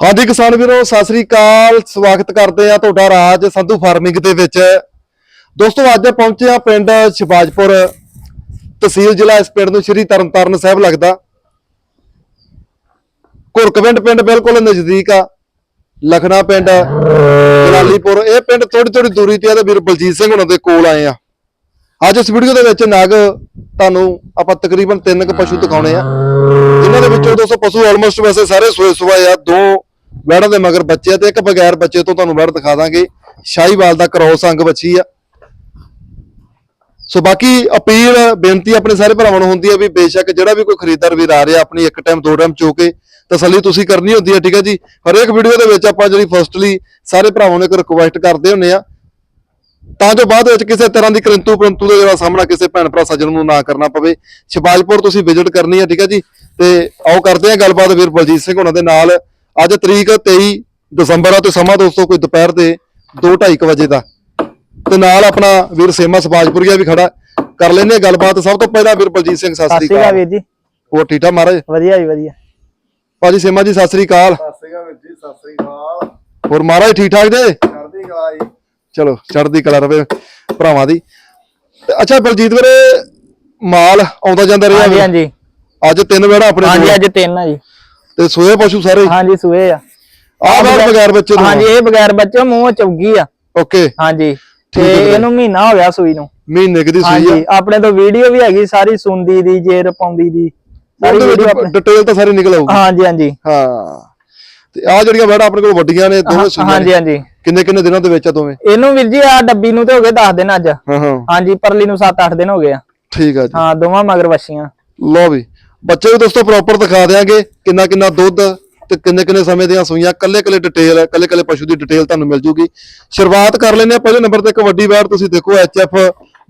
ਹਾਂਜੀ ਕਿਸਾਨ ਵੀਰੋ, ਸਤਿ ਸ੍ਰੀ ਅਕਾਲ। ਸਵਾਗਤ ਕਰਦੇ ਆ ਤੁਹਾਡਾ ਰਾਜ ਸੰਧੂ ਫਾਰਮਿੰਗ ਦੇ ਵਿੱਚ। ਦੋਸਤੋ, ਅੱਜ ਪਹੁੰਚੇ ਆ ਪਿੰਡ ਸ਼ਿਵਾਜਪੁਰ। ਤਹਿਸੀਲ ਜ਼ਿਲ੍ਹਾ ਇਸ ਪਿੰਡ ਨੂੰ ਸ਼੍ਰੀ ਤਰਨਤਾਰਨ ਸਾਹਿਬ ਲੱਗਦਾ। ਘੁਰਕਵਿੰਡ ਪਿੰਡ ਬਿਲਕੁਲ ਨਜ਼ਦੀਕ ਆ। ਲਖਣਾ ਪਿੰਡ, ਜਲਾਲੀਪੁਰ। ਇਹ ਪਿੰਡ ਥੋੜੀ ਥੋੜੀ ਦੂਰੀ ਤੇ ਆ ਤੇ ਵੀਰ ਬਲਜੀਤ ਸਿੰਘ ਉਹਨਾਂ ਦੇ ਕੋਲ ਆਏ ਆ। ਅੱਜ ਇਸ ਵੀਡੀਓ ਦੇ ਵਿੱਚ ਨਾਗ ਤੁਹਾਨੂੰ ਆਪਾਂ ਤਕਰੀਬਨ ਤਿੰਨ ਕੁ ਪਸ਼ੂ ਦਿਖਾਉਣੇ ਆ। ਜਿਨ੍ਹਾਂ ਦੇ ਵਿੱਚੋਂ ਦੋਸਤੋ, ਪਸ਼ੂ ਆਲਮੋਸਟ ਵੈਸੇ ਸਾਰੇ ਸੋਏ ਸੁਆ ਆ। ਦੋ ਵੈੜਾਂ ਦੇ ਮਗਰ ਬੱਚੇ ਆ ਤੇ ਇੱਕ ਬਗੈਰ ਬੱਚੇ ਤੋਂ ਤੁਹਾਨੂੰ ਵੈੜ ਦਿਖਾ ਦਾਂਗੇ। ਸ਼ਾਹੀਵਾਲ ਦਾ ਕਰੋਸ ਅੰਗ ਬੱਚੀ ਆ। ਸੋ ਬਾਕੀ ਅਪੀਲ, ਬੇਨਤੀ ਆਪਣੇ ਸਾਰੇ ਭਰਾਵਾਂ ਨੂੰ ਹੁੰਦੀ ਹੈ ਵੀ ਬੇਸ਼ੱਕ ਜਿਹੜਾ ਵੀ ਕੋਈ ਖਰੀਦਦਾਰ ਵੀਰ ਆ ਰਿਹਾ ਆਪਣੀ ਇੱਕ ਟਾਈਮ, ਦੋ ਟਾਈਮ ਚੋ ਕੇ ਤਸੱਲੀ ਤੁਸੀਂ ਕਰਨੀ ਹੁੰਦੀ ਹੈ ਠੀਕ ਹੈ ਜੀ? ਹਰੇਕ ਵੀਡੀਓ ਦੇ ਵਿੱਚ ਆਪਾਂ ਜਿਹੜੀ ਫਸਟਲੀ ਸਾਰੇ ਭਰਾਵਾਂ ਨੂੰ ਇੱਕ ਰਿਕੁਐਸਟ ਕਰਦੇ ਹੁੰਨੇ ਆ। ਤਾਂ ਜੋ ਬਾਅਦ ਵਿੱਚ ਕਿਸੇ ਤਰ੍ਹਾਂ ਦੀ ਕਰੰਤੂ ਪਰੰਤੂ ਦਾ ਜਿਹੜਾ ਸਾਹਮਣਾ ਕਿਸੇ ਭੈਣ ਭਰਾ ਸੱਜਣ ਨੂੰ ਨਾ ਕਰਨਾ ਪਵੇ। ਸ਼ਿਵਾਜਪੁਰ ਤੁਸੀਂ ਵਿਜ਼ਿਟ ਕਰਨੀ ਹੈ ਠੀਕ ਹੈ ਜੀ? ਤੇ ਆਓ ਕਰਦੇ ਹਾਂ ਗੱਲਬਾਤ ਵੀਰ ਬਲਜੀਤ ਸਿੰਘ ਉਹਨਾਂ ਦੇ ਨਾਲ। ਅੱਜ ਤਰੀਕ 23 ਦਸੰਬਰ ਆ ਤੇ ਸਮਾਂ ਦੋਸਤੋ ਕੋਈ ਦੁਪਹਿਰ ਦੇ 2:30 ਵਜੇ ਦਾ। ਤੇ ਨਾਲ ਆਪਣਾ ਵੀਰ ਸੇਮਾ ਸਪਾਜਪੁਰੀਆ ਵੀ ਖੜਾ। ਕਰ ਲੈਨੇ ਗੱਲਬਾਤ। ਸਭ ਤੋਂ ਪਹਿਲਾਂ ਵੀਰ ਬਲਜੀਤ ਸਿੰਘ ਸਤਿ ਸਤਿ ਸ੍ਰੀ ਅਕਾਲ ਵੀਰ ਜੀ। ਹੋਰ ਠੀਕ ਠਾਕ ਮਹਾਰਾਜ? ਵਧੀਆ ਜੀ ਵਧੀਆ। ਭਾਜੀ ਸੇਮਾ ਜੀ ਸਤਿ ਸ੍ਰੀ ਅਕਾਲ। ਸਤਿ ਸ੍ਰੀ ਅਕਾਲ ਵੀਰ ਜੀ ਸਤਿ ਸ੍ਰੀ ਅਕਾਲ। ਹੋਰ ਮਹਾਰਾਜ ਠੀਕ ਠਾਕ ਜੇ? ਚੜ੍ਹਦੀ ਕਲਾ ਜੀ। ਚਲੋ ਚੜ੍ਹਦੀ ਕਲਾ ਰਵੇ ਭਰਾਵਾਂ ਦੀ। ਤੇ ਅੱਛਾ ਬਲਜੀਤ ਵੀਰੇ ਮਾਲ ਆਉਂਦਾ ਜਾਂਦਾ ਰਿਹਾ ਹਾਂਜੀ। ਹਾਂਜੀ। ਅੱਜ ਤਿੰਨ ਵੇੜਾ ਆਪਣੇ ਹਾਂਜੀ ਅੱਜ ਤਿੰਨ ਆ ਜੀ। ਤੇ ਸੋਏ ਪਸ਼ੂ ਸਾਰੇ? ਹਾਂਜੀ ਸੂਏ ਆ। ਆਹ ਬਾਰ ਬਗੈਰ ਬੱਚੇ ਤੋਂ? ਹਾਂਜੀ ਇਹ ਬਗੈਰ ਬੱਚੇ ਮੂੰਹ ਚੌਗੀ ਆ। ਓਕੇ। ਹਾਂਜੀ ਤੇ। ਇਹਨੂੰ ਮਹੀਨਾ ਹੋ ਗਿਆ ਸੂਈ ਨੂੰ। ਮਹੀਨੇ ਕੁ ਦੀ ਸੂਈ ਹਾਂਜੀ ਆ ਆਪਣੇ ਤੋਂ ਵੀਡੀਓ ਵੀ ਹੈਗੀ ਸਾਰੀ ਸੁੰਦੀ ਦੀ ਜੇਰ ਪਾਉਂਦੀ ਦੀ। ਸਾਰੀ ਉਹਦੇ ਵੀਡੀਓ ਵਿੱਚ ਆਪਣੇ ਡਿਟੇਲ ਤਾਂ ਸਾਰੀ ਨਿਕਲ ਆਊਗੀ। ਹਾਂਜੀ ਹਾਂਜੀ। ਹਾਂ। ਤੇ ਆ ਜਿਹੜੀਆਂ ਵੇੜਾ ਆਪਣੇ ਕੋਲ ਵੱਡੀਆਂ ਨੇ ਦੋਵੇਂ ਸੂਈਆਂ ਹਾਂਜੀ। ਹਾਂਜੀ। ਕਿੰਨੇ ਕਿੰਨੇ ਦਿਨਾਂ ਦੇ ਵਿੱਚ ਆ ਦੋਵੇਂ? ਇਹਨੂੰ ਵੀਰ ਜੀ ਆ ਡੱਬੀ ਨੂੰ ਤੇ ਹੋ ਗਏ 10 ਦਿਨ ਅੱਜ। ਹਾਂ ਹਾਂ। ਹਾਂਜੀ ਪਰਲੀ ਨੂੰ 7-8 ਦਿਨ ਹੋ ਗਏ ਆ। ਠੀਕ ਆ ਜੀ। ਹਾਂ ਦੋਵਾਂ ਮਗਰ ਵਛੀਆਂ ਲਓ ਵੀ। ਬੱਚੇ ਵੀ ਦੋਸਤੋ ਪ੍ਰੋਪਰ ਦਿਖਾ ਦਿਆਂਗੇ ਕਿੰਨਾ ਕਿੰਨਾ ਦੁੱਧ ਤੇ ਕਿੰਨੇ ਕਿੰਨੇ ਸਮੇਂ ਦੀਆਂ ਸੂਈਆਂ ਕੱਲੇ ਕੱਲੇ ਡਿਟੇਲ ਕੱਲੇ ਕੱਲੇ ਪਸ਼ੂ ਦੀ ਡਿਟੇਲ ਤੁਹਾਨੂੰ ਮਿਲ ਜੂਗੀ। ਸ਼ੁਰੂਆਤ ਕਰ ਆ ਪਹਿਲੇ ਨੰਬਰ ਤੇ ਇੱਕ ਵੱਡੀ ਵੈੜ ਤੁਸੀਂ ਦੇਖੋ ਐਚਐਫ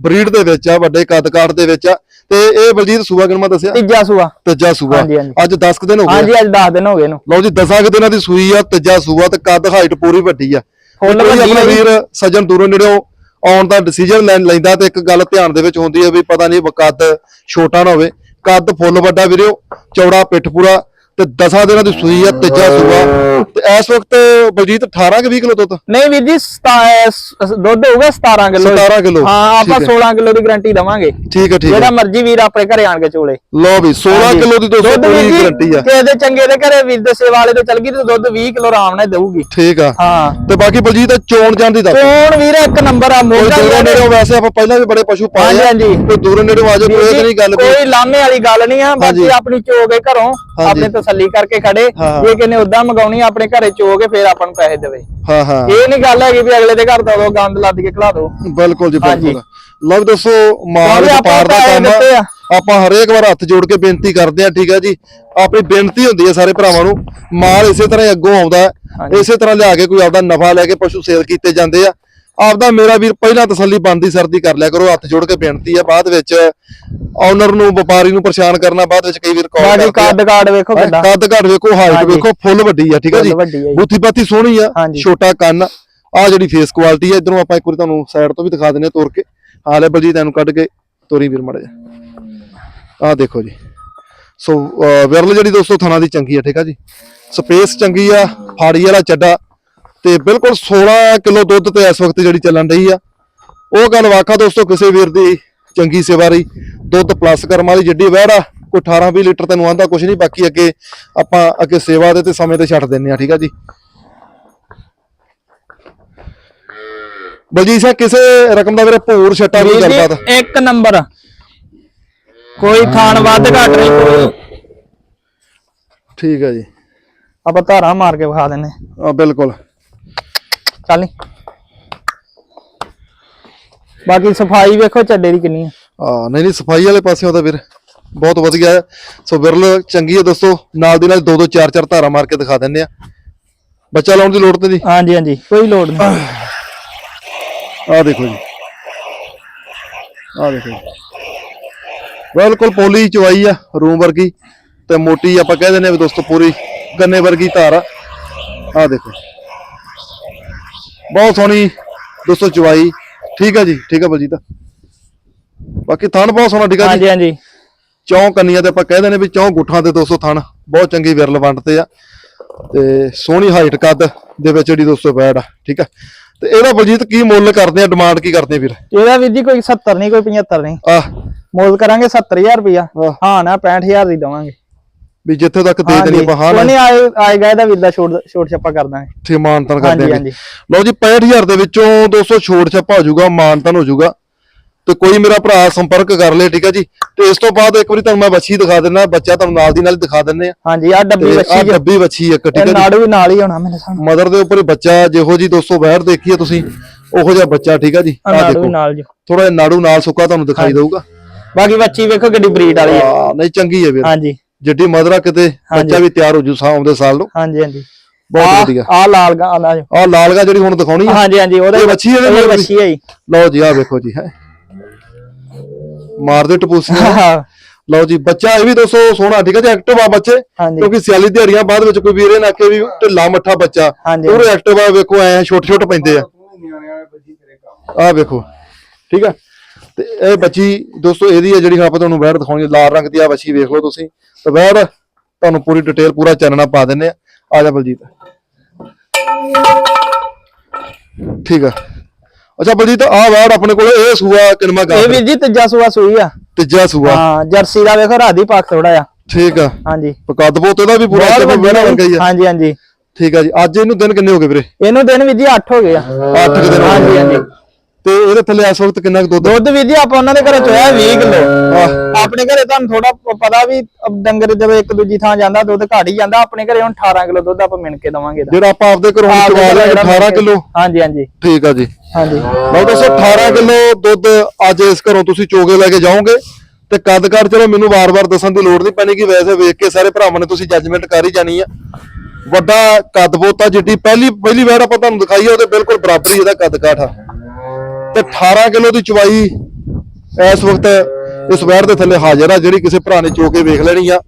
ਬਰੀਡ ਦੇ ਵਿੱਚ ਆ ਵੱਡੇ ਕੱਦ ਕਾਠ ਦੇ ਵਿੱਚ ਆ। ਤੇ ਇਹ ਬਲਜੀਤ ਸੂਆ ਕਿਨਮਾ ਦੱਸਿਆ? ਤੀਜਾ ਸੂਆ। ਤੀਜਾ ਸੂਆ। ਹਾਂਜੀ, ਹਾਂਜੀ। ਅੱਜ 10 ਕੁ ਦਿਨ ਹੋ ਗਏ। ਹਾਂਜੀ ਅੱਜ 10 ਦਿਨ ਹੋ ਗਏ ਨੂੰ ਲਓ ਜੀ 10 ਕੁ ਦਿਨਾਂ ਦੀ ਸੂਈ ਆ ਤੀਜਾ ਸੂਆ ਤੇ ਕੱਦ ਹਾਈਟ ਪੂਰੀ ਵੱਡੀ ਆ। ਫੁੱਲ ਕੋਈ ਵੱਡੀ ਆਪਣਾ ਆ ਜੀ। ਵੀਰ ਸੱਜਣ ਦੂਰੋਂ ਨੇੜਿਓਂ ਆਉਣ ਦਾ ਡਿਸੀਜਨ ਲੈਣ ਲੈਂਦਾ ਤੇ ਇੱਕ ਗੱਲ ਧਿਆਨ ਦੇ ਵਿੱਚ ਹੁੰਦੀ ਹੈ ਵੀ ਪਤਾ ਨਹੀਂ ਕੱਦ ਛੋਟਾ ਨਾ ਹੋਵੇ। ਕੱਦ ਫੁੱਲ ਵੱਡਾ ਵੀਰਿਓ ਚੌੜਾ ਪਿੱਠ ਪੂਰਾ ਤੇ 10 ਦਿਨਾਂ ਦੀ ਸੂਈ ਆ ਤੀਜਾ ਸੂਆ। ਤੇ ਇਸ ਵਕਤ ਬਲਜੀਤ 18 ਕਿ 20 ਕਿਲੋ ਦੁੱਧ? ਨਹੀਂ ਵੀਰ ਜੀ ਦੁੱਧ ਹੋਊਗਾ 17 ਕਿਲੋ। 17 ਕਿਲੋ ਹਾਂ ਆਪਾਂ ਠੀਕ ਹੈ। 16 ਕਿਲੋ ਦੀ ਗਾਰੰਟੀ ਦਵਾਂਗੇ। ਠੀਕ ਹੈ ਠੀਕ ਜਿਹੜਾ ਹੈ ਮਰਜ਼ੀ ਵੀਰ ਆਪਣੇ ਘਰੇ ਆਣ ਕੇ ਚੋਲੇ। ਲਓ ਵੀ 16 ਹਾਂਜੀ। ਕਿਲੋ ਦੀ ਦੁੱਧ ਜੀ, ਗਾਰੰਟੀ ਆ। ਕਿਸੇ ਦੇ ਚੰਗੇ ਦੇ ਘਰੇ ਵੀਰ ਦੇ ਸੇਵਾ ਵਾਲੇ ਤੋਂ ਚੱਲ ਗਈ ਤੇ ਦੁੱਧ 20 ਕਿਲੋ ਆਰਾਮ ਨਾਲ ਦੇਊਗੀ। ਠੀਕ ਆ। ਹਾਂ। ਤੇ ਬਾਕੀ ਬਲਜੀਤ ਚੋਣ ਜਾਣ ਦੀ ਦੱਸ। ਕੌਣ ਵੀਰ ਇੱਕ ਨੰਬਰ ਆ ਮੋਗਾ ਦੂਰੋਂ ਨੇੜਿਓਂ ਵੈਸੇ ਆਪਾਂ ਪਹਿਲਾਂ ਵੀ ਬੜੇ ਪਸ਼ੂ ਪਾਏ ਹਾਂਜੀ, ਹਾਂਜੀ। ਕੋਈ ਦੂਰੋਂ ਨੇੜਿਓਂ ਆ ਜਾਓ ਕੋਈ ਨਹੀਂ ਗੱਲ ਕੋਈ ਲਾਮੇ ਵਾਲੀ ਗੱਲ ਨਹੀਂ ਆ ਬਾਕੀ। ਆਪਣੀ ਚੋ ਕੇ ਘਰੋਂ। ਆਪਣੇ ਤਸੱਲੀ ਕਰਕੇ ਖੜੇ। ਜੇ ਕਿਨੇ ਉਦਾਂ ਮੰਗਾਉਣੀ ਆ, ਆਪਣੇ ਘਰੇ ਚੋ ਕੇ ਫੇਰ ਆਪਾਂ ਨੂੰ ਪੈਸੇ ਦੇਵੇ ਹਾਂ ਹਾਂ ਇਹ ਨਹੀਂ ਗੱਲ ਹੈਗੀ ਵੀ ਅਗਲੇ ਦੇ ਘਰ ਦਾ ਗੰਦ ਲੱਦ ਕੇ ਖਿਲਾ ਦੋ ਬਿਲਕੁਲ ਜੀ। ਬਿਲਕੁਲ ਲਓ ਦੱਸੋ ਮਾਲ ਵਪਾਰ ਦਾ ਕੰਮ ਆ। ਆ। ਆਪਾਂ ਹਰੇਕ ਵਾਰ ਹੱਥ ਜੋੜ ਕੇ ਬੇਨਤੀ ਕਰਦੇ ਆ ਠੀਕ ਹੈ ਜੀ ਆਪਣੀ ਬੇਨਤੀ ਹੁੰਦੀ ਹੈ ਸਾਰੇ ਭਰਾਵਾਂ ਨੂੰ ਮਾਲ ਇਸੇ ਤਰ੍ਹਾਂ ਹੀ ਅੱਗੋਂ ਆਉਂਦਾ। ਇਸੇ ਤਰ੍ਹਾਂ ਲਿਆ ਕੇ ਕੋਈ ਆਪਦਾ ਨਫਾ ਲੈ ਕੇ ਪਸ਼ੂ ਸੇਲ ਕੀਤੇ ਜਾਂਦੇ ਆ ਆਪਦਾ ਮੇਰਾ ਵੀਰ ਪਹਿਲਾਂ ਤਸੱਲੀ ਬੰਦੀ ਸਰਦੀ ਕਰ ਲਿਆ ਕਰੋ ਹੱਥ ਜੋੜ ਕੇ ਬੇਨਤੀ ਆ ਬਾਅਦ ਵਿੱਚ ਓਨਰ ਨੂੰ ਵਪਾਰੀ ਨੂੰ ਪਰੇਸ਼ਾਨ ਕਰਨਾ ਬਾਅਦ ਵਿੱਚ ਕਈ ਵਾਰ ਕਾਲ ਕਰਦੇ ਆ। ਕਾਰਡ ਕਾਰਡ ਵੇਖੋ ਕਿੱਦਾਂ। ਕੱਦ ਘੱਟ ਵੇਖੋ ਹਾਈਟ। ਵੇਖੋ ਫੁੱਲ ਵੱਡੀ ਆ ਠੀਕ ਹੈ ਆ ਜੀ। ਬੁੱਥੀ ਬਾਤੀ ਸੋਹਣੀ ਆ। ਛੋਟਾ ਕੰਨ ਆ ਜਿਹੜੀ ਫੇਸ ਕੁਆਲਿਟੀ ਆ ਇਧਰੋਂ ਆਪਾਂ ਇੱਕ ਵਾਰੀ ਤੁਹਾਨੂੰ ਸਾਈਡ ਤੋਂ ਵੀ ਦਿਖਾ ਦਿੰਨੇ ਤੋਰ ਕੇ। ਆ ਲੈ ਬਲਜੀਤ ਇਹਨੂੰ ਕੱਢ ਕੇ ਤੋਰੀ ਵੀਰ ਮੜ ਜਾ ਆ ਦੇਖੋ ਜੀ। ਸੋ ਵਿਰਲ ਜਿਹੜੀ ਦੋਸਤੋ ਥਣਾ ਦੀ ਚੰਗੀ ਆ ਠੀਕ ਆ ਜੀ? ਸਪੇਸ ਚੰਗੀ ਆ ਫਾੜੀ ਵਾਲਾ ਚੱਡਾ ਤੇ ਬਿਲਕੁਲ 16 ਕਿਲੋ ਦੁੱਧ ਤੇ ਇਸ ਵਕਤ ਜਿਹੜੀ ਚੱਲਣ ਰਹੀ ਆ। ਉਹ ਗੱਲ ਵਾਕਾ ਦੋਸਤੋ ਕਿਸੇ ਵੀਰ ਦੀ ਚੰਗੀ ਸੇਵਾ ਰਹੀ। ਦੁੱਧ ਪਲੱਸ ਕਰਮ ਵਾਲੀ ਜੱਡੀ ਵਹਿੜ ਆ ਕੋਈ 18 20 ਲੀਟਰ ਤੈਨੂੰ ਆਂਦਾ ਕੁਝ ਨਹੀਂ ਬਾਕੀ ਅੱਗੇ ਆਪਾਂ ਅੱਗੇ ਸੇਵਾ ਦੇ ਤੇ ਸਮੇਂ ਤੇ ਛੱਡ ਦਿੰਨੇ ਆ ਠੀਕ ਆ ਜੀ। ਬਲਜੀਤ ਸਿੰਘ ਕਿਸੇ ਰਕਮ ਦਾ ਵੀਰੇ ਭੂਰ ਛੱਟਾ ਜੀ, ਗੱਲਬਾਤ ਇੱਕ ਨੰਬਰ। ਕੋਈ ਥਾਨ ਵੱਧ ਘੱਟ ਨਹੀਂ ਕੋਈ। ਠੀਕ ਆ ਜੀ। ਆਪਾਂ ਧਾਰਾਂ ਮਾਰ ਕੇ ਵਿਖਾ ਦਿੰਨੇ ਆ ਬਿਲਕੁਲ। ਚੱਲ ਨੀ। ਬਾਕੀ ਸਫ਼ਾਈ ਵੇਖੋ ਚੱਡੇ ਦੀ ਕਿੰਨੀ ਆ। ਆ ਨਹੀਂ ਨਹੀਂ ਸਫ਼ਾਈ ਵਾਲੇ ਪਾਸਿਓਂ ਤਾਂ ਵੀਰ ਬਹੁਤ ਵਧੀਆ ਹੈ। ਸੋ ਵਿਰਲ ਚੰਗੀ ਹੈ ਦੋਸਤੋ ਨਾਲ ਦੀ ਨਾਲ ਦੋ ਦੋ ਚਾਰ ਚਾਰ ਧਾਰਾ ਮਾਰ ਕੇ ਦਿਖਾ ਦਿੰਨੇ ਆ। ਬੱਚਾ ਲਾਉਣ ਦੀ ਲੋੜ ਤੇ ਨਹੀਂ? ਹਾਂਜੀ ਹਾਂਜੀ ਕੋਈ ਲੋੜ ਨਹੀਂ ਆ ਦੇਖੋ ਜੀ। ਆ ਦੇਖੋ ਜੀ। ਬਿਲਕੁਲ ਪੋਲੀ ਚਵਾਈ ਆ ਰੂਮ ਵਰਗੀ ਤੇ ਮੋਟੀ ਆਪਾਂ ਕਹਿ ਦਿੰਦੇ ਆ ਵੀ ਦੋਸਤੋ ਪੂਰੀ ਗੰਨੇ ਵਰਗੀ ਧਾਰ ਆ। ਆ ਦੇਖੋ ਬਹੁਤ ਸੋਹਣੀ ਦੋਸਤੋ ਚਵਾਈ ਠੀਕ ਆ ਜੀ ਠੀਕ ਆ ਬਲਜੀਤ। ਬਾਕੀ ਥਣ ਬਹੁਤ ਸੋਹਣਾ ਠੀਕ ਆ ਜੀ? ਹਾਂਜੀ ਹਾਂਜੀ। ਚੌਂ ਕੰਨੀਆਂ ਤੇ ਆਪਾਂ ਕਹਿ ਦਿੰਦੇ ਵੀ ਚੌਂ ਗੁੱਠਾਂ ਤੇ 200 ਥਣ ਬਹੁਤ ਚੰਗੀ ਵਿਰਲ ਵੰਡ ਤੇ ਆ। ਤੇ ਸੋਹਣੀ ਹਾਈਟ ਕੱਦ ਦੇ ਵਿੱਚ ਜਿਹੜੀ ਦੋਸਤੋ ਬੈੜ ਆ ਠੀਕ ਆ? ਤੇ ਇਹਦਾ ਬਲਜੀਤ ਕੀ ਮੁੱਲ ਕਰਦੇ ਆ ਡਿਮਾਂਡ ਕੀ ਕਰਦੇ ਆ ਵੀਰ? ਇਹਦਾ ਵੀਰ ਜੀ ਕੋਈ 70 ਨਹੀਂ ਕੋਈ 75 ਨਹੀਂ। ਆਹ। ਮੁੱਲ ਕਰਾਂਗੇ 70000 ਰੁਪਇਆ ਹਾਂ ਨਾ 65000 ਦੀ ਦਵਾਂਗੇ। ਵੀ ਜਿੱਥੇ ਤੱਕ ਦੇ ਦੇਣੀ ਆਪਾਂ ਹਾਂ ਕੋਈ ਨਾ ਨਹੀਂ ਆਏ ਆਏਗਾ ਇਹਦਾ ਦਾ ਛੋਟ ਛੋਟ ਛੱਪਾ ਕਰ ਦਾਂਗੇ। ਤੇ ਮਾਨਤਨ ਕਰ ਦਿਆਂਗੇ ਲਓ ਜੀ 65000 ਦੇ ਵਿੱਚੋਂ 200 ਛੋਟ ਛੱਪਾ ਹੋ ਜਾਊਗਾ ਮਾਨਤਨ ਹੋ ਜਾਊਗਾ। ਤੇ ਕੋਈ ਮੇਰਾ ਭਰਾ ਸੰਪਰਕ ਕਰ ਲੇ ਠੀਕ ਆ ਜੀ। ਤੇ ਇਸ ਤੋਂ ਬਾਅਦ ਇੱਕ ਵਾਰੀ ਤੁਹਾਨੂੰ ਮੈਂ ਬੱਚੀ ਦਿਖਾ ਦਿੰਦਾ ਬੱਚਾ ਤੁਹਾਨੂੰ ਨਾਲ ਦੀ ਨਾਲ ਹੀ ਦਿਖਾ ਦਿੰਨੇ ਆ। ਹਾਂਜੀ ਆ ਡੱਬੀ ਵੱਛੀ ਆ। ਡੱਬੀ ਬੱਚੀ ਇੱਕ ਠੀਕ ਆ ਜੀ। ਨਾੜੂ ਵੀ ਨਾਲ ਹੀ ਹੋਣਾ ਮੇਰੇ ਸਾਹਮਣੇ। ਮਦਰ ਦੇ ਉੱਪਰ ਹੀ ਬੱਚਾ ਜਿਹੋ ਜੀ ਦੋਸਤੋ ਬਾਹਰ ਦੇਖੀਏ ਤੁਸੀਂ ਉਹੋ ਜਿਹਾ ਬੱਚਾ ਠੀਕ ਆ ਜੀ। ਆ ਦੇਖੋ। ਨਾਲ ਜੀ। ਥੋੜਾ ਜਿਹਾ ਨਾੜੂ ਨਾਲ ਸੁੱਕਾ ਤੁਹਾਨੂੰ ਦਿਖਾਈ ਦਊਗਾ। ਬਾਕੀ ਵੱਛੀ ਵੇਖੋ ਕਿੱਡੀ ਬਰੀਡ ਵਾਲੀ ਹੈ ਆ ਨਹੀਂ ਚੰਗੀ ਹੈ ਵੀਰ। ਹਾਂਜੀ। ਜਿੱਡੀ ਮਦਰ ਕਿਤੇ ਬੱਚਾ ਵੀ ਤਿਆਰ ਹੋ ਜੂ ਸਾਹ ਆਉਂਦੇ ਸਾਲ ਨੂੰ। ਹਾਂਜੀ ਹਾਂਜੀ। ਬਹੁਤ ਵਧੀਆ। ਆ ਲਾਲ ਗਾ ਆ ਲਾਲਗਾ ਜਿਹੜੀ ਹੁਣ ਦਿਖਾਉਣੀ ਆ। ਹਾਂਜੀ ਹਾਂਜੀ ਉਹਦਾ ਇਹ ਵੱਛੀ ਇਹਦੇ ਇਹ ਵੱਛੀ ਹੈ ਜੀ। ਲਓ ਜੀ ਆ ਵੇਖੋ ਜੀ ਹੈ। ਮਾਰਦੇ ਟਪੂਸੀਆਂ। ਹਾਂ, ਲਓ ਜੀ ਬੱਚਾ ਇਹ ਵੀ ਦੋਸਤੋ ਸੋਹਣਾ ਠੀਕ ਹੈ ਜੀ ਐਕਟਿਵ ਆ ਬੱਚੇ। ਕਿਉਂਕਿ ਸਿਆਲੀ ਦਿਹਾੜੀਆਂ ਬਾਅਦ ਵਿੱਚ ਕੋਈ ਵੀਰੇ ਨਾ ਕੇ ਵੀ ਢਿੱਲਾ ਮੱਠਾ ਬੱਚਾ। ਪੂਰੇ ਐਕਟਿਵ ਆ ਵੇਖੋ ਐ ਛੋਟੇ ਛੋਟੇ ਪੈਂਦੇ ਆ। ਆ ਵੇਖੋ ਠੀਕ ਆ। ਤੇ ਇਹ ਬੱਚੀ ਦੋਸਤੋ ਇਹਦੀ ਹੈ ਜਿਹੜੀ ਆਪਾਂ ਤੁਹਾਨੂੰ ਵੈੜ ਦਿਖਾਉਣੀ ਲਾਲ ਰੰਗ ਦੀ ਆ ਬੱਚੀ ਵੇਖ ਲਓ ਤੁਸੀਂ। ਤੇ ਵੈੜ ਤੁਹਾਨੂੰ ਪੂਰੀ ਡਿਟੇਲ ਪੂਰਾ ਚਾਨਣਾ ਪਾ ਦਿੰਨੇ ਆ। ਆ ਜਾ ਬਲਜੀਤ। ਠੀਕ ਆ। ਅੱਛਾ ਬਲਜੀਤ ਆ ਵੈੜ ਆਪਣੇ ਕੋਲ ਇਹ ਸੂਆ ਕਿਨਮਾ ਗਾ ਇਹ ਵੀਰ ਜੀ ਤੀਜਾ ਸੂਆ ਸੂਈ ਆ। ਤੀਜਾ ਸੂਆ। ਹਾਂ ਜਰਸੀ ਦਾ ਵੇਖੋ ਰਾਦੀ ਪਾਕ ਥੋੜਾ ਆ ਠੀਕ ਆ। ਹਾਂਜੀ। ਕੱਦ ਬੋਤੇ ਦਾ ਵੀ ਪੂਰਾ ਵੱਡੀ ਵੈੜਾ ਵਰਗਾ ਹੀ ਆ। ਹਾਂਜੀ ਹਾਂਜੀ। ਠੀਕ ਆ ਜੀ। ਅੱਜ ਇਹਨੂੰ ਦਿਨ ਕਿੰਨੇ ਹੋ ਗਏ ਵੀਰੇ? ਇਹਨੂੰ ਦਿਨ ਵੀਰ ਜੀ 8 ਹੋ ਗਏ ਆ। 8 ਦਿਨ ਹਾਂਜੀ ਹਾਂਜੀ। ਤੇ ਇਹਦੇ ਥੱਲੇ ਇਸ ਵਕਤ ਕਿੰਨਾ ਕੁ ਦੁੱਧ ਦੁੱਧ ਵੀਰ ਜੀ ਆਪਾਂ ਉਹਨਾਂ ਦੇ ਘਰੇ ਚੋਇਆ 20 ਕਿਲੋ। ਆਪਣੇ ਘਰੇ ਤੁਹਾਨੂੰ ਥੋੜਾ ਪਤਾ ਵੀ ਡੰਗਰ ਜਦੋਂ ਇੱਕ ਦੂਜੀ ਥਾਂ ਜਾਂਦਾ ਦੁੱਧ ਘਟ ਹੀ ਜਾਂਦਾ। ਆਪਣੇ ਘਰੇ ਹੁਣ 18 ਕਿਲੋ ਦੁੱਧ ਆਪਾਂ ਮਿਣ ਕੇ ਦਵਾਂਗੇ ਜਿਹੜਾ ਆਪਾਂ ਆਪਦੇ ਘਰੋਂ ਚਵਾ ਲਿਆ ਜਿਹੜਾ 18 ਮਿਣ ਕੇ- ਕਿਲੋ? ਹਾਂਜੀ ਹਾਂਜੀ। ਠੀਕ ਆ ਜੀ। ਹਾਂਜੀ। ਲਓ ਦੋਸਤੋ 18 ਕਿਲੋ ਦੁੱਧ ਅੱਜ ਇਸ ਘਰੋਂ ਤੁਸੀਂ ਚੋਗੇ ਲੈ ਕੇ ਜਾਓਗੇ। ਤੇ ਕੱਦ ਕੱਦ ਚਲੋ ਮੈਨੂੰ ਵਾਰ-ਵਾਰ ਦੱਸਣ ਦੀ ਲੋੜ ਨਹੀਂ ਪੈਣੀ ਕਿ ਵੈਸੇ ਵੇਖ ਕੇ ਸਾਰੇ ਭਰਾਵਾਂ ਨੇ ਤੁਸੀਂ ਜੱਜਮੈਂਟ ਕਰ ਹੀ ਜਾਣੀ ਆ। ਵੱਡਾ ਕੱਦ ਬੋਤਾ ਜਿੱਡੀ ਪਹਿਲੀ ਪਹਿਲੀ ਵਾਰ ਆਪਾਂ ਤੁਹਾਨੂੰ ਦਿਖਾਈ ਆ ਉਹਦੇ ਬਿਲਕੁਲ ਬਰਾਬਰ ਹੀ ਇਹਦਾ ਕੱਦ ਕਾਠ ਆ। ਤੇ 18 ਕਿਲੋ ਦੀ ਚਵਾਈ ਇਸ ਵਕਤ ਇਸ ਵੈਰ ਦੇ ਥੱਲੇ ਹਾਜ਼ਰ ਆ ਜਿਹੜੀ ਕਿਸੇ ਭਰਾ ਨੇ ਚੋ ਕੇ ਵੇਖ ਲੈਣੀ ਆ।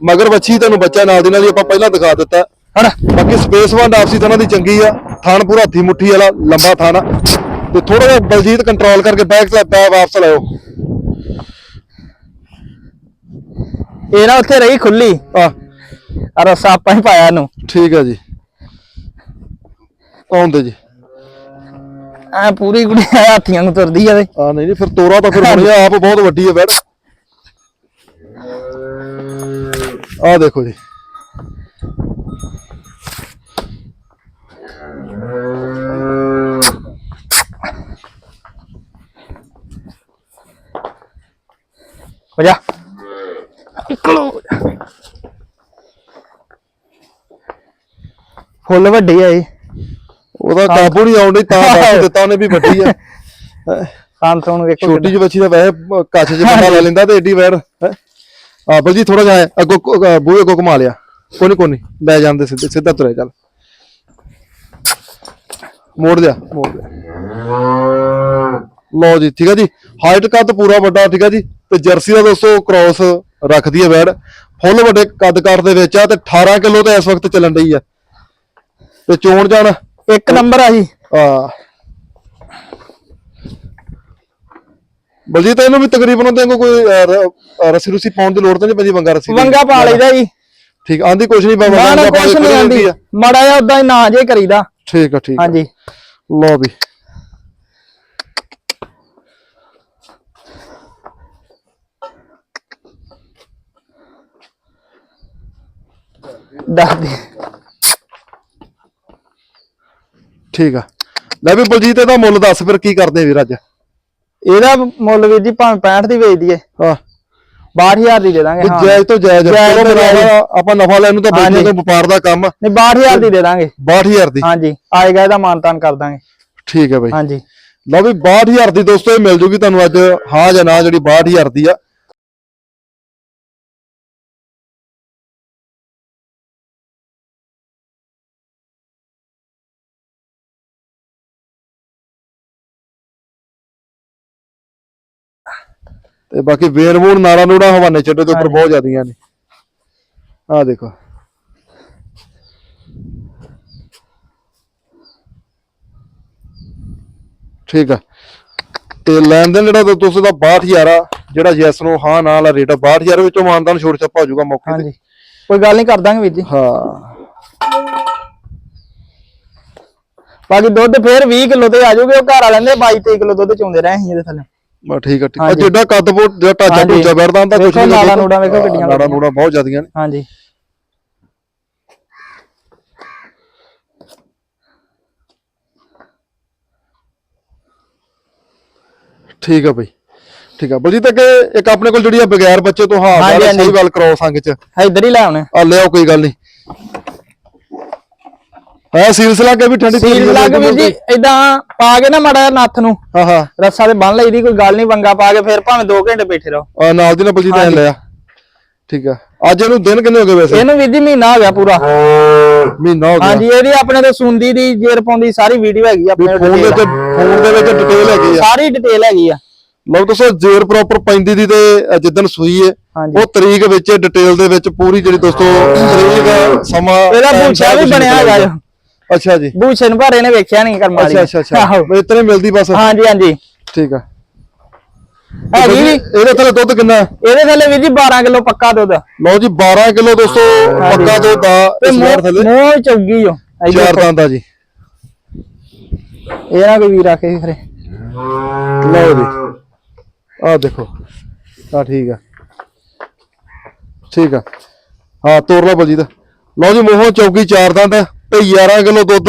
ਮਗਰ ਵੱਛੀ ਤੁਹਾਨੂੰ ਬੱਚਾ ਨਾਲ ਦੀ ਨਾਲ ਹੀ ਆਪਾਂ ਪਹਿਲਾਂ ਦਿਖਾ ਦਿੱਤਾ। ਹਨਾ? ਬਾਕੀ ਸਪੇਸ ਵੰਡ ਆਪਸੀ ਥਾਣਾ ਦੀ ਚੰਗੀ ਆ। ਥਾਣ ਪੂਰਾ ਹੱਥੀ ਮੁੱਠੀ ਵਾਲਾ ਲੰਬਾ ਥਾਣਾ। ਤੇ ਥੋੜਾ ਜਿਹਾ ਬਲਜੀਤ ਕੰਟਰੋਲ ਕਰਕੇ ਬੈਕ ਸਲੈਪ ਬੈ ਵਾਪਸ ਲਾਓ ਇਹ ਨਾ ਉੱਥੇ ਰਹੀ ਖੁੱਲੀ। ਆ ਆ ਰਸਾ ਆਪਾਂ ਹੀ ਪਾਇਆ ਇਹਨੂੰ। ਠੀਕ ਆ ਜੀ। ਆਉਂਦੇ ਜੀ। ਐ ਪੂਰੀ ਕੁੜੀ ਹਾਥੀਆਂ ਨੂੰ ਤੁਰਦੀ ਆ ਤੇ। ਆ ਨਹੀਂ ਨਹੀਂ ਫਿਰ ਤੋਰਾ ਤਾਂ ਫਿਰ ਹੋਣੀ ਆ ਆਪ ਬਹੁਤ ਵੱਡੀ ਹੈ ਬੈਡ ਆ ਦੇਖੋ ਜੀ। ਹੋ ਜਾ ਇਕਲੋ ਫੁੱਲ ਵੱਡੀ ਆ ਇਹ। ਉਹਦਾ ਕਾਬੂ ਨਹੀਂ ਆਉਂਦੀ ਤਾਂ ਦੱਸ ਦਿੱਤਾ ਉਹਨੇ ਵੀ ਵੱਡੀ ਆ। ਸੰਤ ਹੁਣ ਵੇਖੋ ਛੋਟੀ ਜਿਹੀ ਬੱਚੀ ਦਾ ਵੈਸੇ ਕੱਛ ਚ ਬੰਦਾ ਲੈ ਲੈਂਦਾ ਤੇ ਏਡੀ ਹੈਂ। ਆ ਬਲਜੀ ਥੋੜਾ ਜਿਹਾ ਅੱਗੋਂ ਅਹ, ਬੂਹੇ ਅੱਗੋਂ ਘੁਮਾ ਲਿਆ। ਕੋਈ ਨਹੀਂ ਕੋਈ ਨਹੀਂ ਲੈ ਜਾਂਦੇ ਸਿੱਧੇ ਸਿੱਧਾ ਤੁਰੇ ਚੱਲ। ਮੋੜ ਲਿਆ ਮੋੜ ਲਿਆ ਲਓ ਜੀ ਠੀਕ ਆ ਜੀ। ਹਾਈਟ ਕੱਦ ਪੂਰਾ ਵੱਡਾ ਠੀਕ ਆ ਜੀ। ਤੇ ਜਰਸੀ ਦਾ ਦੋਸਤੋ ਕ੍ਰਾਸ ਰੱਖਦੀ ਹੈ ਵੈੜ ਫੁੱਲ ਵੱਡੇ ਕੱਦ ਕਾਰ ਦੇ ਵਿੱਚ ਆ ਤੇ 18 ਕਿਲੋ ਤੇ ਇਸ ਵਕਤ ਚੱਲਣ ਡਈ ਆ। ਤੇ ਚੋਣ ਜਾਣ। ਇੱਕ ਨੰਬਰ ਆ ਜੀ। ਆ ਬਲਜੀਤ ਇਹਨੂੰ ਵੀ ਤਕਰੀਬਨ ਉਹਦੇ ਵਾਂਗੂ ਕੋਈ ਰੱਸੀ ਰੁਸੀ ਪਾਉਣ ਦੀ ਲੋੜ ਤਾਂ ਨਹੀਂ ਪੈਂਦੀ ਵੰਗਾ ਰੱਸੀ ਦੀ। ਵੰਗਾ ਪਾ ਲਈਦਾ ਜੀ। ਠੀਕ ਆਂਦੀ ਕੁਛ ਨਹੀਂ ਬਾਬਾ ਪਾ ਕੁਛ ਨਹੀਂ ਆਂਦੀ। ਮਾੜਾ ਜਿਹਾ ਉਦਾਂ ਹੀ ਨਾ ਜੇ ਕਰੀਦਾ। ਠੀਕ ਆ ਠੀਕ ਆ। ਹਾਂਜੀ। ਲਓ ਵੀ। ਦੱਸ ਦੇ। ਠੀਕ ਆ। ਲੈ ਵੀ ਬਲਜੀਤ ਇਹਦਾ ਮੁੱਲ ਦੱਸ ਫਿਰ ਕੀ ਕਰਦੇ ਵੀਰ ਅੱਜ? ਇਹਦਾ ਮੁੱਲ ਵੀਰ ਜੀ ਭਾਵੇਂ 65 ਦੀ ਵੇਚ ਦਈਏ। ਹਾਂ। 62000 ਦੀ ਦੇ ਦਾਂਗੇ ਹਾਂ। ਜਾਇਜ਼ ਤੋਂ ਜਾਇਜ਼ ਚਲੋ ਮੇਰਾ ਆਪਾਂ ਨਫਾ ਲੈਣ ਨੂੰ ਤਾਂ ਬੈਠੇ। ਤੇ ਵਪਾਰ ਦਾ ਕੰਮ। ਨਹੀਂ 62000 ਦੀ ਦੇ ਦਾਂਗੇ। 62000 ਦੀ। ਹਾਂਜੀ ਆਏਗਾ ਇਹਦਾ ਮਾਨਤਾਨ ਕਰ ਦਾਂਗੇ। ਠੀਕ ਹੈ ਬਾਈ। ਹਾਂਜੀ। ਲਓ ਵੀ 62000 ਦੀ ਦੋਸਤੋ ਇਹ ਮਿਲ ਜੂਗੀ ਤੁਹਾਨੂੰ ਅੱਜ। ਹਾਂ ਜਾਂ ਨਾ ਜਿਹੜੀ 62000 ਦੀ ਆ। ਤੇ ਬਾਕੀ ਵੇਨ ਵੂਨ ਨਾੜਾ ਹਵਾਨੇ ਛੱਡੇ ਦੇ ਉੱਪਰ ਬਹੁਤ ਜ਼ਿਆਦੀਆਂ ਨੇ। ਆਹ ਦੇਖੋ। ਠੀਕ ਆ। ਤੇ ਲੈਣ ਦੇਣ ਜਿਹੜਾ ਤੁਸੀਂ ਦਾ 62000 ਆ ਜਿਹੜਾ ਯੈਸ ਨੂੰ ਹਾਂ ਨਾਲ ਆ ਰੇਟ ਆ। 62000 ਵਿੱਚੋਂ ਮਾਨਦਾਨ ਛੋੜ ਛੱਪਾ ਹੋ ਜਾਊਗਾ ਮੌਕੇ ਤੇ। ਹਾਂਜੀ। ਕੋਈ ਗੱਲ ਨਹੀਂ ਕਰ ਦਾਂਗੇ ਵੀਰ ਜੀ। ਹਾਂ। ਬਾਕੀ ਦੁੱਧ ਫੇਰ 20 ਕਿਲੋ ਤੇ ਆ ਜਾਊਗੇ ਉਹ ਘਰ ਵਾਲਿਆਂ ਦੇ 22 23 ਕਿਲੋ ਦੁੱਧ ਚੋਂਦੇ ਰਹੇ ਸੀ ਇਹਦੇ ਥੱਲੇ। ਬਸ ਠੀਕ ਆ ਠੀਕ ਆ। ਹਾਂਜੀ। ਜਿੱਡਾ ਕੱਦ ਬੋ ਜਿਹੜਾ ਢਾਂਚਾ ਹਾਂਜੀ। ਢੂਚਾ ਬੈਠਦਾ ਹੁੰਦਾ ਕੁਝ ਵੇਖੋ ਨਾੜਾਂ ਨੂੜਾਂ ਵੇਖੋ ਕਿੱਡੀਆਂ ਨਾੜਾ। ਨੂੜਾ ਬਹੁਤ ਜ਼ਿਆਦੀਆਂ ਨੇ। ਹਾਂਜੀ। ਠੀਕ ਆ ਬਈ। ਠੀਕ ਆ। ਬਲਜੀਤ ਅੱਗੇ ਇੱਕ ਆਪਣੇ ਕੋਲ ਜਿਹੜੀ ਆ ਬਗੈਰ ਬੱਚੇ ਤੋਂ ਹਾਂ ਹਾਂਜੀ, ਹਾਂਜੀ। ਸਹੀ ਗੱਲ ਕਰਾਓ ਸੰਗ ਚ। ਇੱਧਰ ਹੀ ਲੈ ਆਉਣੇ ਆ ਲਿਆਓ ਕੋਈ ਗੱਲ ਨਹੀਂ। ਹਾਂ ਸੀਲਸ ਲਾ ਕੇ ਵੀ ਠੰਡੀ ਸੀਲ ਲੱਗ ਵੀਰ ਜੀ ਇਦਾਂ ਪਾ ਕੇ ਨਾ ਮਾੜਾ ਨੱਥ ਨੂੰ। ਹਾਂ ਹਾਂ। ਰੱਸਾ ਤੇ ਬੰਨ ਲਈਦੀ ਕੋਈ ਗੱਲ ਨਹੀਂ ਵੰਗਾ ਪਾ ਕੇ ਫਿਰ ਭਾਵੇਂ 2 ਘੰਟੇ ਬੈਠੇ ਰਹੋ। ਆ ਨਾਲ ਦੀ ਨਾਲ ਬਲਜੀਤ ਐ ਲਿਆ ਠੀਕ ਆ। ਅੱਜ ਇਹਨੂੰ ਦਿਨ ਕਿੰਨੇ ਹੋ ਗਏ ਵੈਸੇ? ਇਹਨੂੰ ਵੀਰ ਜੀ ਮਹੀਨਾ ਹੋ ਗਿਆ ਪੂਰਾ। ਮਹੀਨਾ ਹੋ ਗਿਆ। ਹਾਂਜੀ ਇਹਦੀ ਆਪਣੇ ਤੋਂ ਸੁੰਦੀ ਦੀ ਜੇਰ ਪਾਉਂਦੀ ਸਾਰੀ ਵੀਡੀਓ ਹੈਗੀ ਆਪਣੇ ਫੋਨ ਦੇ ਤੇ ਫੋਨ ਦੇ ਵਿੱਚ ਡਿਟੇਲ ਹੈਗੀ ਆ। ਸਾਰੀ ਡਿਟੇਲ ਹੈਗੀ ਆ। ਲਓ ਦੋਸਤੋ ਜੇਰ ਪ੍ਰੋਪਰ ਪੈਂਦੀ ਦੀ ਤੇ ਅ, ਜਿੱਦਣ ਸੂਈ ਹੈ ਹਾਂਜੀ। ਉਹ ਤਰੀਕ ਵਿੱਚ ਡਿਟੇਲ ਦੇ ਵਿੱਚ ਪੂਰੀ ਜਿਹੜੀ ਦੋਸਤੋ ਤਰੀਕ ਸਮਾਂ ਇਹਦਾ ਸਾਰਾ ਵੀ ਬਣਿਆ ਹੈਗਾ। ਅੱਛਾ ਜੀ। ਭੂਸ਼ਣ ਭਾਰੇ ਨੇ ਵੇਖਿਆ ਨਹੀਂ ਕਰਮ ਵਾਲੀ ਅੱਛਾ ਅੱਛਾ ਆਹੋ। ਅੱਛਾ ਇਤਨੇ ਮਿਲਦੀ ਬਸ। ਹਾਂਜੀ ਹਾਂਜੀ। ਠੀਕ ਆ। ਹੈਗੀ ਵੀ। ਇਹਦੇ ਥੱਲੇ ਦੁੱਧ ਕਿੰਨਾ? ਹੈ? ਇਹਦੇ ਥੱਲੇ ਵੀਰ ਜੀ 12 ਕਿਲੋ ਪੱਕਾ ਦੁੱਧ। ਲਓ ਜੀ 12 ਕਿਲੋ ਦੋਸਤੋ। ਪੱਕਾ ਦੁੱਧ ਆ ਤੇ ਇਸ ਵਾਰ ਥੱਲੇ। ਮੋਹ ਚੌਗੀ ਇੱਧਰ ਚਾਰ। ਦੰਦ ਆ ਜੀ। ਇਹ ਨਾ ਕੋਈ ਵੀਰ ਵੀ ਖਰੇ ਲਓ ਜੀ। ਆ ਦੇਖੋ। ਆ ਠੀਕ ਆ। ਠੀਕ ਆ। ਹਾਂ ਤੋਰ ਲਓ ਬਲਜੀਤ। ਲਓ ਜੀ ਮੋਹੋਂ ਚੌਕੀ ਚਾਰ ਦੰਦ ਤੇ 11 ਕਿਲੋ ਦੁੱਧ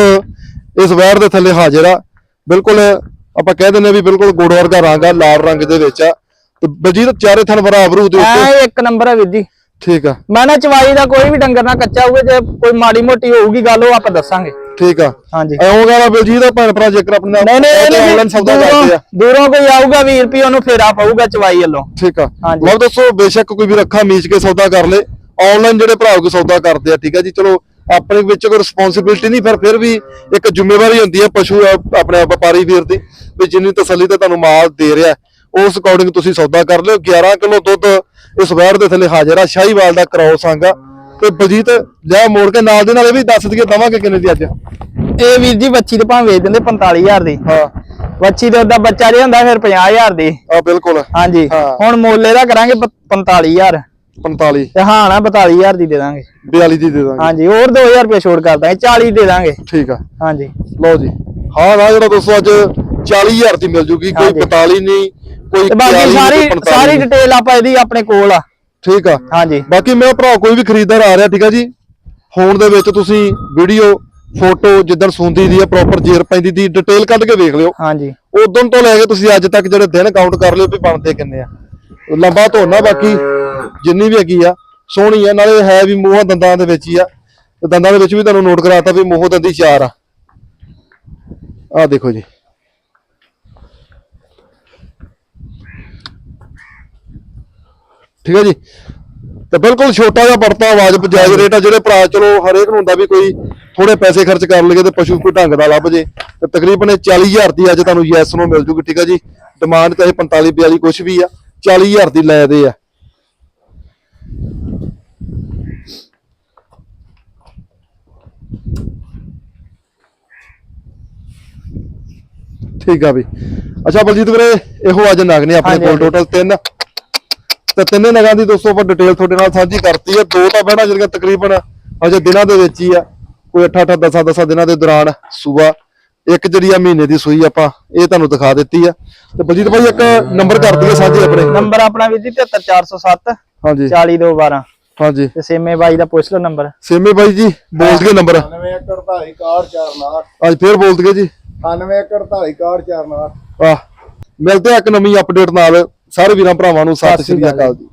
ਇਸ ਵੈਰ ਦੇ ਥੱਲੇ ਹਾਜ਼ਰ ਆ। ਬਿਲਕੁਲ ਆਪਾਂ ਕਹਿ ਆ ਵੀ ਬਿਲਕੁਲ ਗੁੜ ਵਰਗਾ ਰੰਗ ਆ ਲਾਲ ਰੰਗ ਦੇ ਵਿੱਚ ਆ। ਤੇ ਬਲਜੀਤ ਚਾਰੇ ਥਣ ਬਰਾਬਰੂ ਦੇ ਉੱਤੇ। ਐ ਇੱਕ ਨੰਬਰ ਹੈ ਵੀਰ ਜੀ। ਠੀਕ ਆ। ਮੈਂ ਨਾ ਚਵਾਈ ਦਾ ਕੋਈ ਵੀ ਡੰਗਰ ਨਾ ਕੱਚਾ ਹੋਊਗਾ ਜੇ ਕੋਈ ਮਾੜੀ ਮੋਟੀ ਹੋਊਗੀ ਗੱਲ ਉਹ ਆਪਾਂ ਦੱਸਾਂਗੇ। ਠੀਕ ਆ। ਹਾਂਜੀ। ਐਉਂ ਗਾਲਾ ਬਲਜੀਤ ਆ ਭੈਣ ਭਰਾ ਜੇਕਰ ਆਪਣੇ ਨਹੀਂ ਨਹੀਂ ਆਨਲਾਈਨ ਵੀ ਸੌਦਾ ਕਰਦੇ ਆ। ਦੂਰੋਂ ਕੋਈ ਆਊਗਾ ਵੀਰ ਵੀ ਉਹਨੂੰ ਫੇਰਾ ਪਊਗਾ ਚਵਾਈ ਵੱਲੋਂ। ਠੀਕ ਆ। ਹਾਂਜੀ। ਲਓ ਦੱਸੋ ਬੇਸ਼ੱਕ ਕੋਈ ਵੀ ਰੱਖਾ ਮੀਚ ਕੇ ਸੌਦਾ ਕਰ ਲੇ। ਆਨਲਾਈਨ ਜਿਹੜੇ ਭਰਾ ਕੋਈ ਸੌਦਾ ਕਰਦੇ ਆ ਠੀਕ ਆ ਜੀ। ਚਲੋ ਆਪਣੇ ਵਿੱਚ ਕੋਈ ਰਿਸਪੌਂਸਿਬਿਲਟੀ ਨਹੀਂ ਪਰ ਫਿਰ ਵੀ ਇੱਕ ਜ਼ਿੰਮੇਵਾਰੀ ਹੁੰਦੀ ਹੈ ਪਸ਼ੂ ਆਪਣੇ ਵਪਾਰੀ ਵੀਰ ਦੀ ਵੀ ਜਿੰਨੀ ਤਸੱਲੀ ਤੇ ਤੁਹਾਨੂੰ ਮਾਲ ਦੇ ਰਿਹਾ ਉਸ ਅਕੋਰਡਿੰਗ ਤੁਸੀਂ ਸੌਦਾ ਕਰ ਲਿਓ 11 ਕਿਲੋ ਦੁੱਧ ਇਸ ਵੈਰ ਦੇ ਥੱਲੇ ਹਾਜ਼ਰ ਆ ਸ਼ਾਹੀਵਾਲ ਦਾ ਕਰਾਓ ਸੰਗਾ ਤੇ ਬਲਜੀਤ ਲਿਆ ਮੋੜ ਕੇ ਨਾਲ ਦੇ ਨਾਲ ਇਹ ਵੀ ਦੱਸ ਦਈਏ ਦਵਾਂਗੇ ਕਿੰਨੇ ਦੀ ਅੱਜ? ਇਹ ਵੀਰ ਜੀ ਬੱਚੀ ਤੇ ਭਾਵੇਂ ਵੇਚ ਦਿੰਦੇ 45000 ਦੀ। ਹਾਂ। ਬੱਚੀ ਤੇ ਉਹਦਾ ਬੱਚਾ ਜੇ ਹੁੰਦਾ ਫਿਰ 50000 ਦੀ। ਆ ਬਿਲਕੁਲ। ਹਾਂਜੀ। ਹੁਣ ਮੁੱਲ ਇਹਦਾ ਕਰਾਂਗੇ ਪ- 45000 45 ਤੇ ਹਾਂ ਨਾ 42000 ਦੀ ਦੇ ਦਾਂਗੇ। 42 ਦੀ ਦੇ ਦਾਂਗੇ। ਹਾਂਜੀ ਹੋਰ 2000 ਰੁਪਏ ਛੋੜ ਕਰ ਦਾਂਗੇ 40 ਦੇ ਦਾਂਗੇ। ਠੀਕ ਆ। ਹਾਂਜੀ। ਲਓ ਜੀ। ਹਾਂ ਨਾ ਜਿਹੜਾ ਦੋਸਤੋ ਅੱਜ 40000 ਦੀ ਮਿਲ ਜੂਗੀ ਕੋਈ ਹਾਂਜੀ। 42 ਨਹੀਂ ਕੋਈ ਬਾਕੀ 42 ਸਾਰੀ 45 ਸਾਰੀ ਡਿਟੇਲ ਆਪਾਂ ਇਹਦੀ ਆਪਣੇ ਕੋਲ ਆ। ਠੀਕ ਆ। ਹਾਂਜੀ। ਬਾਕੀ ਮੇਰਾ ਭਰਾ ਕੋਈ ਵੀ ਖਰੀਦਦਾਰ ਆ ਰਿਹਾ ਠੀਕ ਆ ਜੀ ਫੋਨ ਦੇ ਵਿੱਚ ਤੁਸੀਂ ਵੀਡੀਓ ਫੋਟੋ ਜਿੱਦਣ ਸੁਣਦੀ ਦੀ ਆ ਪ੍ਰੋਪਰ ਜੇਰ ਪੈਂਦੀ ਦੀ ਡਿਟੇਲ ਕੱਢ ਕੇ ਵੇਖ ਲਿਓ। ਹਾਂਜੀ। ਉਦੋਂ ਤੋਂ ਲੈ ਕੇ ਤੁਸੀਂ ਅੱਜ ਤੱਕ ਜਿਹੜੇ ਦਿਨ ਕਾਊਂਟ ਕਰ ਲਿਓ ਵੀ ਬਣਦੇ ਕਿੰਨੇ ਆ। ਲੰਬਾ ਧੋਣਾ ਬਾਕੀ। ਜਿੰਨੀ ਵੀ ਹੈਗੀ ਆ, ਸੋਹਣੀ ਆ, ਨਾਲੇ ਹੈ ਵੀ ਮੂੰਹਾਂ ਦੰਦਾਂ ਦੇ ਵਿੱਚ ਹੀ ਆ। ਤੇ ਦੰਦਾਂ ਦੇ ਵਿੱਚ ਵੀ ਤੁਹਾਨੂੰ ਨੋਟ ਕਰਾਤਾ ਵੀ ਮੂੰਹ ਦੰਦੀ ਚਾਰ ਆ। ਆ ਦੇਖੋ ਜੀ। ਠੀਕ ਹੈ ਜੀ? ਤੇ ਬਿਲਕੁਲ ਛੋਟਾ ਜਿਹਾ ਪੜਤਾ ਆਵਾਜ਼, ਜਾਇਜ਼ ਰੇਟ ਆ, ਜਿਹੜੇ ਭਰਾ ਚਲੋ ਹਰੇਕ ਨੂੰ ਹੁੰਦਾ ਵੀ ਕੋਈ ਥੋੜੇ ਪੈਸੇ ਖਰਚ ਕਰ ਲਈਏ ਤੇ ਪਸ਼ੂ ਕੋਈ ਢੰਗ ਦਾ ਲੱਭ ਜੇ। ਤੇ ਤਕਰੀਬਨ ਇਹ 40000 ਦੀ ਅੱਜ ਤੁਹਾਨੂੰ ਯੈਸ ਨੂੰ ਮਿਲ ਜੂਗੀ, ਠੀਕ ਹੈ ਜੀ? ਡਿਮਾਂਡ ਚਾਹੇ 45 42 ਕੁਝ ਵੀ ਆ 40000 ਦੀ ਲੈ ਦੇ ਆ। ਠੀਕ ਆ ਵੀ। ਅੱਛਾ ਬਲਜੀਤ ਵੀਰੇ ਇਹੋ ਅੱਜ ਨਗ ਨੇ ਆਪਣੇ ਕੋਲ। ਟੋਟਲ ਤਿੰਨ। ਤੇ ਤਿੰਨੇ ਨਗਾਂ ਦੀ ਦੋਸਤੋ ਆਪਾਂ ਡਿਟੇਲ ਤੁਹਾਡੇ ਨਾਲ ਸਾਂਝੀ ਕਰਤੀ ਹੈ ਦੋ ਤਾਂ ਬਹਿਣਾ ਜਿਹੜੀਆਂ ਤਕਰੀਬਨ ਅਜੇ ਦਿਨਾਂ ਦੇ ਵਿੱਚ ਹੀ ਆ। ਕੋਈ 8 8 10 10 ਦਿਨਾਂ ਦੇ ਦੌਰਾਨ ਸੂਆ ਇੱਕ ਜਿਹੜੀ ਆ ਮਹੀਨੇ ਦੀ ਸੂਈ ਆਪਾਂ ਇਹ ਤੁਹਾਨੂੰ ਦਿਖਾ ਦਿੱਤੀ ਆ। ਤੇ ਬਲਜੀਤ ਭਾਈ ਇੱਕ ਨੰਬਰ ਕਰ ਦਈਏ ਸਾਂਝੇ ਆਪਣੇ। ਨੰਬਰ ਆਪਣਾ ਵੀਰ ਜੀ 73407 ਹਾਂਜੀ। 40212 ਹਾਂਜੀ। ਤੇ ਸੇਮੇ ਬਾਈ ਦਾ ਪੁੱਛ ਲਓ ਨੰਬਰ। ਸੇਮੇ ਬਾਈ ਜੀ ਬੋਲ ਦਈਏ ਨੰਬਰ। 91 ਏਕੜ 48 ਕਾਰ 49 ਅੱਜ ਫੇਰ ਬੋਲ ਦਈਏ ਜੀ। 91 ਏਕੜ 48 ਕਾਰ 49 ਆਹ ਮਿਲਦੇ ਆ ਇੱਕ ਨਵੀਂ ਅਪਡੇਟ ਨਾਲ। ਸਾਰੇ ਵੀਰਾਂ ਭਰਾਵਾਂ ਨੂੰ ਸਤਿ ਸ਼੍ਰੀ ਅਕਾਲ ਜੀ।